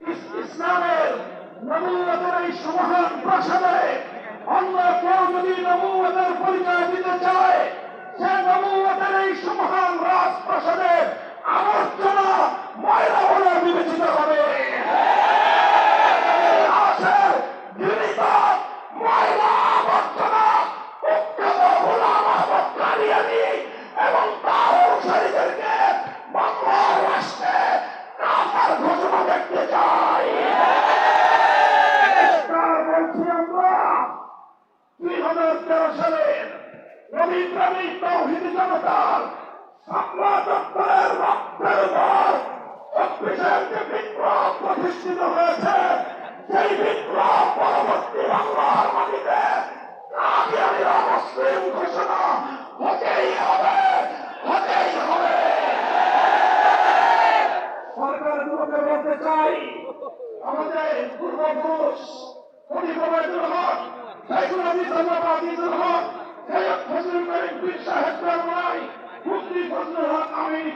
ইস- ইসলামের নবুয়তের এই সুমহান অন্য কেউ যদি নবুয়তের পরিচয় দিতে চায়, সে নবুয়তের এই সুমহান রাজপ্রাসাদে আবর্জনা ময়লা বলে বিবেচিত হবে। ময়লা গোলাম দুই হাজার তেরো সালের রবীন্দ্রী তৌহিদ জনতার সামলা দপ্তরের রক্তের উপর চব্বিশের যে বিপ্লব প্রতিষ্ঠিত হয়েছে, সেই বিপ্লব পরবর্তী বাংলার মাটিতে কাদিয়ানীরা মুসলিম ঘোষণা হতেই হবে হতেই হবে। সরকারগুলোকে বলতে চাই, আমাদের পূর্বপুরুষ কবি কবায়তুল হক সাইকুল আমির আজিজুল হক সৈয়দ ফজলুল করিম পীর সাহেব মুক্তি ফজলুল হক আমিন